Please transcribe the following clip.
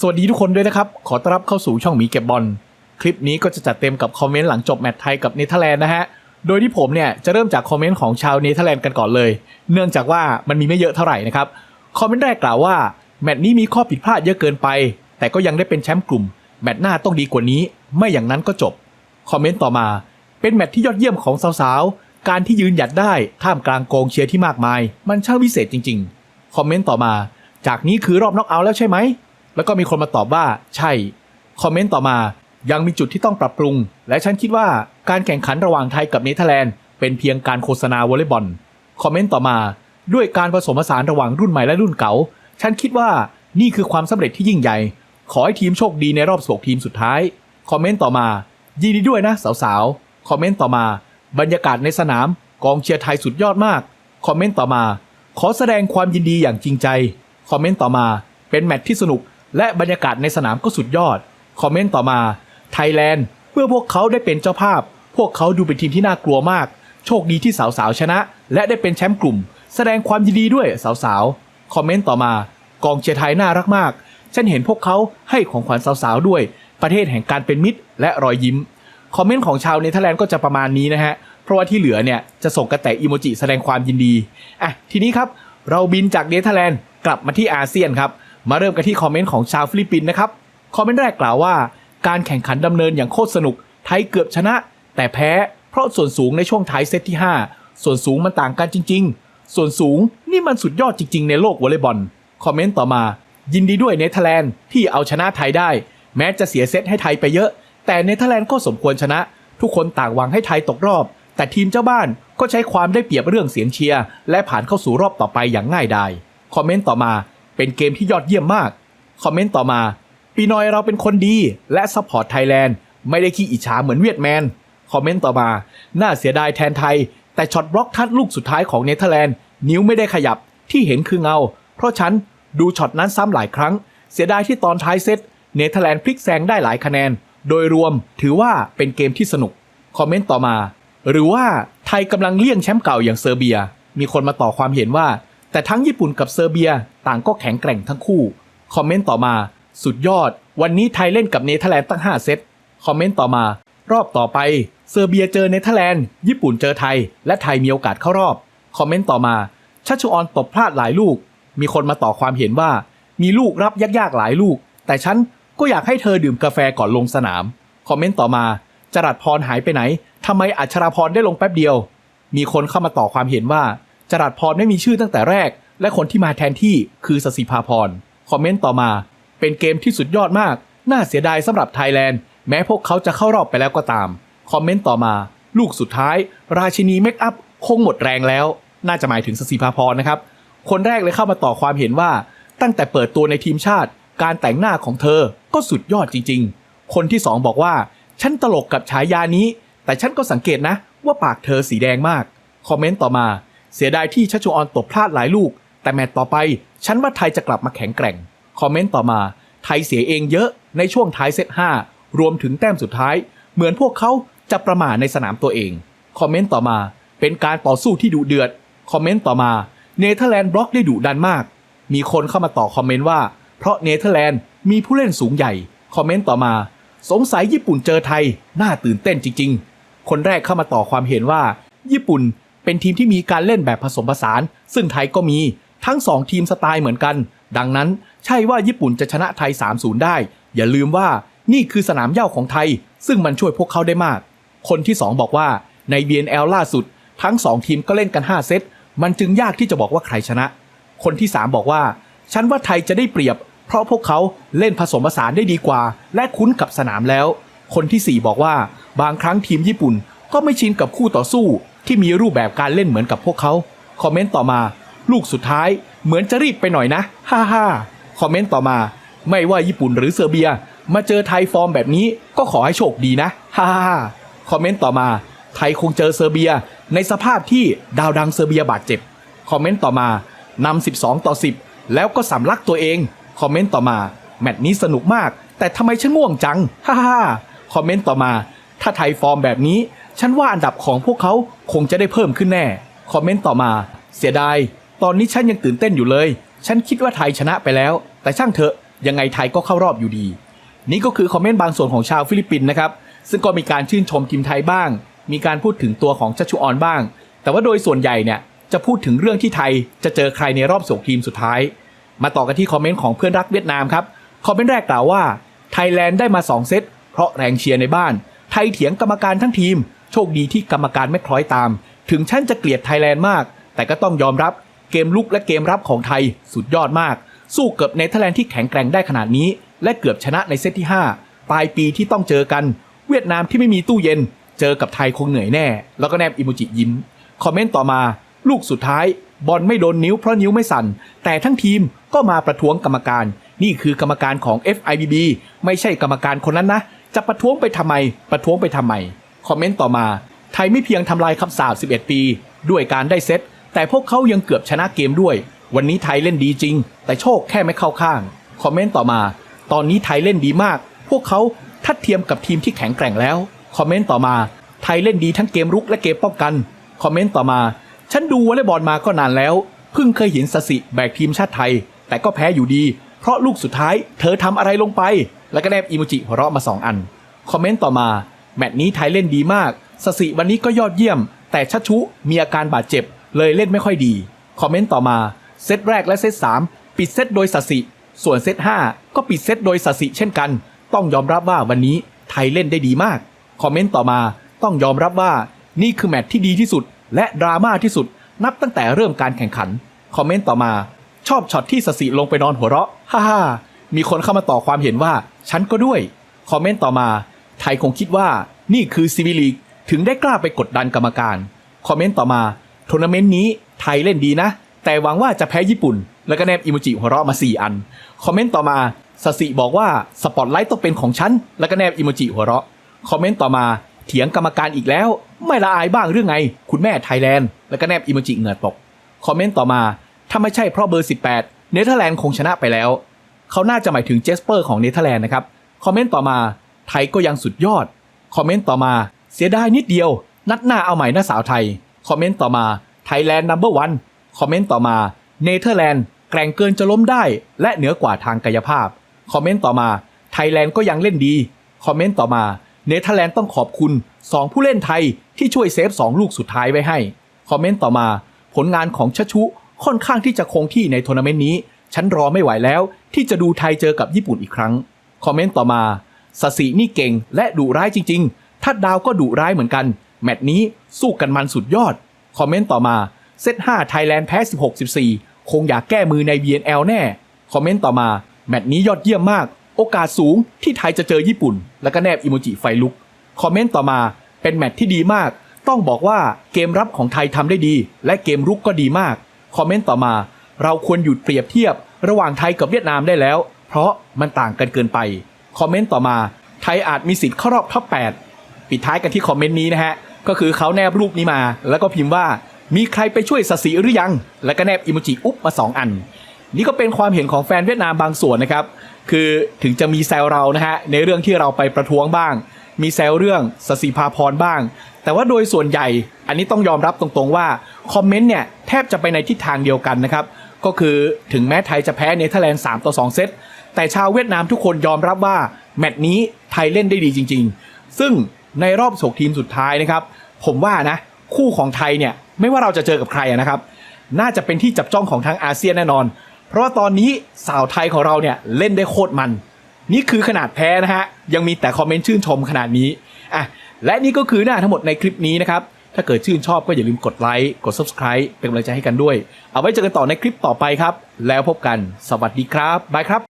สวัสดีทุกคนด้วยนะครับ ขอต้อนรับเข้าสู่ช่องหมีเก็บบอล คลิปนี้ก็จะจัดเต็มกับคอมเมนต์หลังจบแมตช์ไทยกับเนเธอร์แลนด์นะฮะ โดยที่ผมเนี่ยจะเริ่มจากคอมเมนต์ของชาวเนเธอร์แลนด์กันก่อนเลย เนื่องจากว่ามันมีไม่เยอะเท่าไหร่นะครับ คอมเมนต์แรกกล่าวว่าแมตช์นี้มีข้อผิดพลาดเยอะเกินไป แต่ก็ยังได้เป็นแชมป์กลุ่ม แมตช์หน้าต้องดีกว่านี้ ไม่อย่างนั้นก็จบ คอมเมนต์ต่อมา เป็นแมตช์ที่ยอดเยี่ยมของสาวๆ การที่ยืนหยัดได้ท่ามกลางกองเชียร์ที่มากมาย มันช่างวิเศษจริง ๆ คอมเมนต์ต่อมา จากนี้คือรอบน็อกเอาท์แล้วใช่ไหม แล้วก็มีคนมาตอบว่าใช่ คอมเมนต์ต่อมายังมีจุดที่ต้องปรับปรุง และฉันคิดว่าการแข่งขันระหว่างไทยกับเนเธอร์แลนด์เป็นเพียงการโฆษณาวอลเลย์บอล คอมเมนต์ต่อมาด้วยการผสมผสานระหว่างรุ่นใหม่และรุ่นเก่า ฉันคิดว่านี่คือความสำเร็จที่ยิ่งใหญ่ ขอให้ทีมโชคดีในรอบสกทีมสุดท้าย คอมเมนต์ต่อมา ยินดีด้วยนะสาวๆ คอมเมนต์ต่อมา บรรยากาศในสนามกองเชียร์ไทยสุดยอดมาก คอมเมนต์ต่อมา ขอแสดงความยินดีอย่างจริงใจ คอมเมนต์ต่อมา เป็นแมตช์ที่สนุก และบรรยากาศในสนามก็สุดยอด คอมเมนต์ต่อมา ไทยแลนด์ เมื่อพวกเขาได้เป็นเจ้าภาพ พวกเขาดูเป็นทีมที่น่ากลัวมาก โชคดีที่สาวๆชนะ และได้เป็นแชมป์กลุ่ม แสดงความยินดีด้วยสาวๆ คอมเมนต์ต่อมา กองเชียร์ไทยน่ารักมาก ฉันเห็นพวกเขาให้ของขวัญสาวๆด้วย ประเทศแห่งการเป็นมิตร และรอยยิ้ม คอมเมนต์ของชาวเนเธอร์แลนด์ก็จะประมาณนี้นะฮะ เพราะว่าที่เหลือเนี่ยจะส่งกระแตอีโมจิแสดงความยินดี อะ ทีนี้ครับ เราบินจากเนเธอร์แลนด์กลับมาที่อาเซียนครับ มาเริ่มกันที่คอมเมนต์ของชาวฟิลิปปินส์นะครับ คอมเมนต์แรกกล่าวว่า การแข่งขันดำเนินอย่างโคตรสนุก ไทยเกือบชนะ แต่แพ้เพราะส่วนสูงในช่วงท้ายเซตที่ 5 ส่วนสูงมันต่างกันจริง ๆ ส่วนสูงนี่มันสุดยอดจริง ๆ ในโลกวอลเลย์บอล คอมเมนต์ต่อมา ยินดีด้วยเนเธอร์แลนด์ที่เอาชนะไทยได้ แม้จะเสียเซตให้ไทยไปเยอะ แต่เนเธอร์แลนด์ก็สมควรชนะ ทุกคนต่างหวังให้ไทยตกรอบ แต่ทีมเจ้าบ้านก็ใช้ความได้เปรียบเรื่องเสียงเชียร์และผ่านเข้าสู่รอบต่อไปอย่างง่ายดาย คอมเมนต์ต่อมา เป็นเกมที่ยอดเยี่ยมมาก คอมเมนต์ต่อมา ปีนอยเราเป็นคนดี และซัพพอร์ตไทยแลนด์ไม่ได้ขี้อิจฉาเหมือนเวียดแมน คอมเมนต์ต่อมา น่าเสียดายแทนไทย แต่ช็อตบล็อกทัดลูกสุดท้ายของเนเธอร์แลนด์นิ้วไม่ได้ขยับที่เห็นคือเงา เพราะฉันดูช็อตนั้นซ้ำหลายครั้ง เสียดายที่ตอนท้ายเซตเนเธอร์แลนด์พลิกแซงได้หลายคะแนน โดยรวมถือว่าเป็นเกมที่สนุก คอมเมนต์ต่อมา หรือว่าไทยกำลังเลี่ยงแชมป์เก่าอย่างเซอร์เบีย มีคนมาต่อความเห็นว่า แต่ทั้งญี่ปุ่นกับเซอร์เบียต่างก็แข็งแกร่งทั้งคู่ คอมเมนต์ต่อมา สุดยอด วันนี้ไทยเล่นกับเนเธอร์แลนด์ตั้ง 5 เซต คอมเมนต์ต่อมา รอบต่อไป เซอร์เบียเจอเนเธอร์แลนด์ ญี่ปุ่นเจอไทย และไทยมีโอกาสเข้ารอบ คอมเมนต์ต่อมา ชัชชุออนตบพลาดหลายลูก มีคนมาต่อความเห็นว่า มีลูกรับยากๆหลายลูก แต่ฉันก็อยากให้เธอดื่มกาแฟก่อนลงสนาม คอมเมนต์ต่อมา จรัดพรหายไปไหนทำไมอัชราพรได้ลงแป๊บเดียว มีคนเข้ามาต่อความเห็นว่า จรัดพรไม่มีชื่อตั้งแต่แรก และคนที่มาแทนที่คือสสิภาพรคอมเมนต์ต่อมา เป็นเกมที่สุดยอดมาก น่าเสียดายสำหรับไทยแลนด์ แม้พวกเขาจะเข้ารอบไปแล้วก็ตาม คอมเมนต์ต่อมา ลูกสุดท้าย ราชินีเมคอัพคงหมดแรงแล้ว น่าจะหมายถึงสสิภาพรนะครับ คนแรกเลยเข้ามาต่อความเห็นว่า ตั้งแต่เปิดตัวในทีมชาติ การแต่งหน้าของเธอก็สุดยอดจริง ๆ คนที่สองบอกว่า ฉันตลกกับฉายานี้ แต่ฉันก็สังเกตนะ ว่าปากเธอสีแดงมาก คอมเมนต์ต่อมา เสียดายที่ชัชชุออนตบพลาดหลายลูก แต่แมตต์ต่อไป ฉันว่าไทยจะกลับมาแข็งแกร่ง คอมเมนต์ต่อมา ไทยเสียเองเยอะในช่วงท้ายเซต5รวมถึงแต้มสุดท้าย เหมือนพวกเขาจะประมาทในสนามตัวเอง คอมเมนต์ต่อมา เป็นการต่อสู้ที่ดุเดือด คอมเมนต์ต่อมา เนเธอร์แลนด์บล็อกได้ดุดันมาก มีคนเข้ามาต่อคอมเมนต์ว่า เพราะเนเธอร์แลนด์มีผู้เล่นสูงใหญ่ คอมเมนต์ต่อมา สงสัยญี่ปุ่นเจอไทย น่าตื่นเต้นจริง ๆ คนแรกเข้ามาต่อความเห็นว่า ญี่ปุ่น เป็นทีมที่มีการเล่นแบบผสมผสาน ซึ่งไทยก็มีทั้ง 2 ทีมสไตล์เหมือนกัน ดังนั้นใช่ว่าญี่ปุ่นจะชนะไทย 3-0 ได้ อย่าลืมว่านี่คือสนามเย้าของไทย ซึ่งมันช่วยพวกเขาได้มาก คนที่ 2 บอกว่าใน BNL ล่าสุด ทั้ง 2 ทีมก็เล่นกัน 5 เซต มันจึงยากที่จะบอกว่าใครชนะ คนที่ 3 บอกว่า ฉันว่าไทยจะได้เปรียบ เพราะพวกเขาเล่นผสมผสานได้ดีกว่า และคุ้นกับสนามแล้ว คนที่ 4 บอกว่า บางครั้งทีมญี่ปุ่นก็ไม่ชินกับคู่ต่อสู้ ที่มีรูปแบบการเล่นเหมือนกับพวกเขา คอมเมนต์ต่อมา ลูกสุดท้ายเหมือนจะรีบไปหน่อยนะ ฮ่าฮ่าคอมเมนต์ต่อมา ไม่ว่าญี่ปุ่นหรือเซอร์เบีย มาเจอไทยฟอร์มแบบนี้ก็ขอให้โชคดีนะ ฮ่าฮ่าคอมเมนต์ต่อมา ไทยคงเจอเซอร์เบีย ในสภาพที่ดาวดังเซอร์เบียบาดเจ็บ คอมเมนต์ต่อมานำ12 ต่อ 10 แล้วก็สำลักตัวเอง คอมเมนต์ต่อมา แมตช์นี้สนุกมาก แต่ทำไมฉันง่วงจัง ฮ่าฮ่าคอมเมนต์ต่อมา ถ้าไทยฟอร์มแบบนี้ ฉันว่าอันดับของพวกเขาคงจะได้เพิ่มขึ้นแน่ คอมเมนต์ต่อมา เสียดาย ตอนนี้ฉันยังตื่นเต้นอยู่เลย ฉันคิดว่าไทยชนะไปแล้ว แต่ช่างเถอะ ยังไงไทยก็เข้ารอบอยู่ดี นี่ก็คือคอมเมนต์บางส่วนของชาวฟิลิปปินส์นะครับ ซึ่งก็มีการชื่นชมทีมไทยบ้าง มีการพูดถึงตัวของชัชชุออนบ้าง แต่ว่าโดยส่วนใหญ่เนี่ยจะพูดถึงเรื่องที่ไทยจะเจอใครในรอบส่งทีมสุดท้าย มาต่อกันที่คอมเมนต์ของเพื่อนรักเวียดนามครับ คอมเมนต์แรกกล่าวว่าไทยแลนด์ได้มา 2 เซตเพราะแรงเชียร์ในบ้าน ไทยเถียงกรรมการทั้งทีม โชคดีที่กรรมการไม่คล้อยตาม ถึงฉันจะเกลียดไทยแลนด์มาก แต่ก็ต้องยอมรับเกมลุกและเกมรับของไทยสุดยอดมาก สู้เกับเนเธอร์แลนด์ที่แข็งแกร่งได้ขนาดนี้ และเกือบชนะในเซตที่ 5 ปลายปีที่ต้องเจอกัน เวียดนามที่ไม่มีตู้เย็น เจอกับไทยคงเหนื่อยแน่ แล้วก็แนบอิโมจิยิ้มคอมเมนต์ต่อมา ลูกสุดท้ายบอลไม่โดนนิ้วเพราะนิ้วไม่สั่น แต่ทั้งทีมก็มาประท้วงกรรมการ นี่คือกรรมการของ FIBB ไม่ใช่กรรมการคนนั้นนะ จะประท้วงไปทำไม ประท้วงไปทำไม คอมเมนต์ต่อมา ไทยไม่เพียงทำลายคำสาป11 ปี ด้วยการได้เซต แต่พวกเขายังเกือบชนะเกมด้วย วันนี้ไทยเล่นดีจริง แต่โชคแค่ไม่เข้าข้าง คอมเมนต์ต่อมา ตอนนี้ไทยเล่นดีมาก พวกเขาทัดเทียมกับทีมที่แข็งแกร่งแล้ว คอมเมนต์ต่อมา ไทยเล่นดีทั้งเกมรุกและเกมป้องกัน คอมเมนต์ต่อมา ฉันดูวอลเลย์บอลมาก็นานแล้ว เพิ่งเคยเห็นสสิแบกทีมชาติไทย แต่ก็แพ้อยู่ดี เพราะลูกสุดท้าย เธอทำอะไรลงไป แล้วก็แนบอีโมจิหัวเราะมาสองอัน คอมเมนต์ต่อมา แมตช์นี้ไทยเล่นดีมาก สสิวันนี้ก็ยอดเยี่ยม แต่ชัชชุมีอาการบาดเจ็บ เลยเล่นไม่ค่อยดี คอมเมนต์ต่อมา เซตแรกและเซต3 ปิดเซตโดยสสิ ส่วนเซต5ก็ปิดเซตโดยสสิเช่นกัน ต้องยอมรับว่าวันนี้ไทยเล่นได้ดีมาก คอมเมนต์ต่อมาต้องยอมรับว่านี่คือแมตช์ที่ดีที่สุด และดราม่าที่สุด นับตั้งแต่เริ่มการแข่งขัน คอมเมนต์ต่อมา ชอบช็อตที่สสิลงไปนอนหัวเราะ ฮ่าฮ่ามีคนเข้ามาต่อความเห็นว่า ฉันก็ด้วย คอมเมนต์ต่อมา ไทยคงคิดว่านี่คือซีวิลีกถึงได้กล้าไปกดดันกรรมการ คอมเมนต์ต่อมาทัวร์นาเมนต์นี้ไทยเล่นดีนะ แต่หวังว่าจะแพ้ญี่ปุ่น แล้วก็แนบอิโมจิหัวเราะมา 4 อัน คอมเมนต์ต่อมาสสิบอกว่าสปอตไลท์ต้องเป็นของฉัน แล้วก็แนบอิโมจิหัวเราะ คอมเมนต์ต่อมาเถียงกรรมการอีกแล้ว ไม่ละอายบ้างเรื่องไง คุณแม่ไทยแลนด์ แล้วก็แนบอิโมจิเหงื่อตก คอมเมนต์ต่อมา ถ้าไม่ใช่เพราะเบอร์ 18 เนเธอร์แลนด์คงชนะไปแล้ว เขาน่าจะหมายถึงเจสเปอร์ของเนเธอร์แลนด์นะครับ คอมเมนต์ต่อมา ไทยก็ยังสุดยอด คอมเมนต์ต่อมา เสียดายนิดเดียว นัดหน้าเอาใหม่นะสาวไทย คอมเมนต์ต่อมา ไทยแลนด์นัมเบอร์วัน คอมเมนต์ต่อมา เนเธอร์แลนด์แกร่งเกินจะล้มได้ และเหนือกว่าทางกายภาพ คอมเมนต์ต่อมา ไทยแลนด์ก็ยังเล่นดี คอมเมนต์ต่อมา เนเธอร์แลนด์ต้องขอบคุณ 2 ผู้เล่นไทยที่ช่วยเซฟ2ลูกสุดท้ายไว้ให้ คอมเมนต์ต่อมา ผลงานของชชุค่อนข้างที่จะคงที่ในทัวร์นาเมนต์นี้ ฉันรอไม่ไหวแล้ว ที่จะดูไทยเจอกับญี่ปุ่นอีกครั้ง คอมเมนต์ต่อมา สสินี่เก่งและดุร้ายจริงๆ ทัดดาวก็ดุร้ายเหมือนกัน แมตช์นี้สู้กันมันสุดยอด คอมเมนต์ต่อมา เซต5ไทยแลนด์แพ้ 16-14 คงอยากแก้มือใน VNL แน่ คอมเมนต์ต่อมา แมตช์นี้ยอดเยี่ยมมาก โอกาสสูงที่ไทยจะเจอญี่ปุ่น แล้วก็แนบอิโมจิไฟลุก คอมเมนต์ต่อมา เป็นแมตช์ที่ดีมาก ต้องบอกว่าเกมรับของไทยทำได้ดี และเกมรุกก็ดีมาก คอมเมนต์ต่อมา เราควรหยุดเปรียบเทียบ ระหว่างไทยกับเวียดนามได้แล้ว เพราะมันต่างกันเกินไป คอมเมนต์ต่อมา ไทยอาจมีสิทธิ์เข้ารอบท็อป8ปิดท้ายกันที่คอมเมนต์นี้นะฮะ ก็คือเขาแนบรูปนี้มา แล้วก็พิมพ์ว่ามีใครไปช่วยสสีหรือยัง แล้วก็แนบอิโมจิอุ๊บมา 2 อัน นี่ก็เป็นความเห็นของแฟนเวียดนามบางส่วนนะครับ คือถึงจะมีแซวเรานะฮะในเรื่องที่เราไปประท้วงบ้าง มีแซวเรื่องสสีพาพรบ้าง แต่ว่าโดยส่วนใหญ่อันนี้ต้องยอมรับตรงๆว่าคอมเมนต์เนี่ยแทบจะไปในทิศทางเดียวกันนะครับก็คือถึงแม้ไทยจะแพ้เนเธอร์แลนด์3ต่อ2เซต แต่ชาวเวียดนามทุกคนยอมรับว่าแมตช์นี้ไทยเล่นได้ดีจริง ๆ ซึ่งในรอบโศกทีมสุดท้ายนะครับ ผมว่านะคู่ของไทยเนี่ยไม่ว่าเราจะเจอกับใครนะครับ น่าจะเป็นที่จับจ้องของทางอาเซียนแน่นอน เพราะว่าตอนนี้สาวไทยของเราเนี่ยเล่นได้โคตรมัน นี่คือขนาดแพ้นะฮะยังมีแต่คอมเมนต์ชื่นชมขนาดนี้อะและนี่ก็คือหน้าทั้งหมดในคลิปนี้นะครับถ้าเกิดชื่นชอบก็อย่าลืมกดไลค์กด subscribe เป็นกำลังใจให้กันด้วย เอาไว้เจอกันต่อในคลิปต่อไปครับ แล้วพบกันสวัสดีครับบายครับ